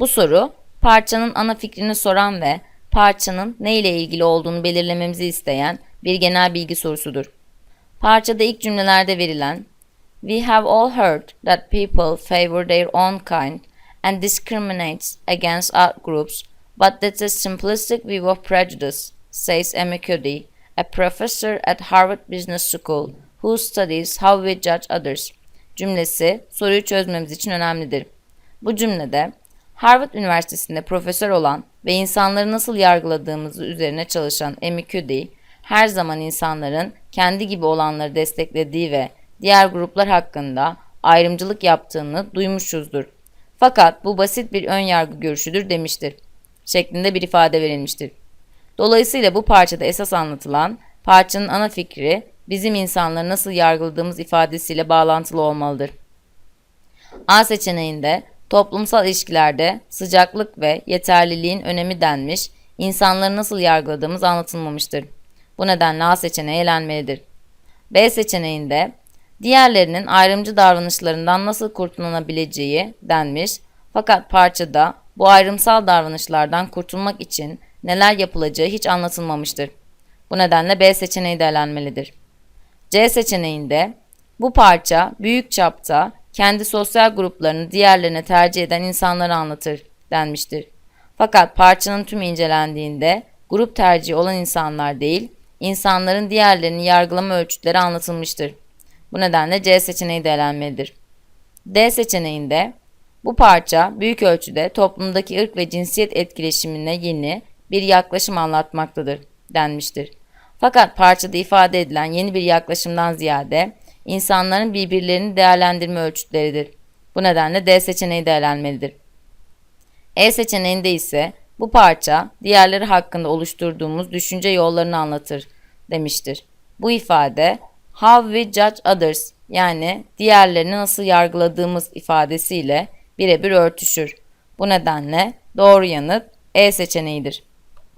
Bu soru parçanın ana fikrini soran ve parçanın ne ile ilgili olduğunu belirlememizi isteyen bir genel bilgi sorusudur. Parçada ilk cümlelerde verilen We have all heard that people favor their own kind and discriminates against out groups, but that's a simplistic view of prejudice, says Amy Cuddy, a professor at Harvard Business School who studies how we judge others. Cümlesi soruyu çözmemiz için önemlidir. Bu cümlede Harvard Üniversitesi'nde profesör olan ve insanları nasıl yargıladığımızı üzerine çalışan Amy Cuddy, her zaman insanların kendi gibi olanları desteklediği ve diğer gruplar hakkında ayrımcılık yaptığını duymuşuzdur. Fakat bu basit bir ön yargı görüşüdür demiştir. Şeklinde bir ifade verilmiştir. Dolayısıyla bu parçada esas anlatılan parçanın ana fikri bizim insanları nasıl yargıladığımız ifadesiyle bağlantılı olmalıdır. A seçeneğinde toplumsal ilişkilerde sıcaklık ve yeterliliğin önemi denmiş, insanları nasıl yargıladığımız anlatılmamıştır. Bu nedenle A seçeneği elenmelidir. B seçeneğinde diğerlerinin ayrımcı davranışlarından nasıl kurtulunabileceği denmiş fakat parçada bu ayrımsal davranışlardan kurtulmak için neler yapılacağı hiç anlatılmamıştır. Bu nedenle B seçeneği de elenmelidir. C seçeneğinde bu parça büyük çapta kendi sosyal gruplarını diğerlerine tercih eden insanları anlatır denmiştir. Fakat parçanın tümü incelendiğinde grup tercihi olan insanlar değil, insanların diğerlerini yargılama ölçütleri anlatılmıştır. Bu nedenle C seçeneği de elenmelidir. D seçeneğinde bu parça büyük ölçüde toplumdaki ırk ve cinsiyet etkileşimine yeni bir yaklaşım anlatmaktadır denmiştir. Fakat parçada ifade edilen yeni bir yaklaşımdan ziyade insanların birbirlerini değerlendirme ölçütleridir. Bu nedenle D seçeneği de elenmelidir. E seçeneğinde ise bu parça diğerleri hakkında oluşturduğumuz düşünce yollarını anlatır demiştir. Bu ifade how we judge others yani diğerlerini nasıl yargıladığımız ifadesiyle birebir örtüşür. Bu nedenle doğru yanıt E seçeneğidir.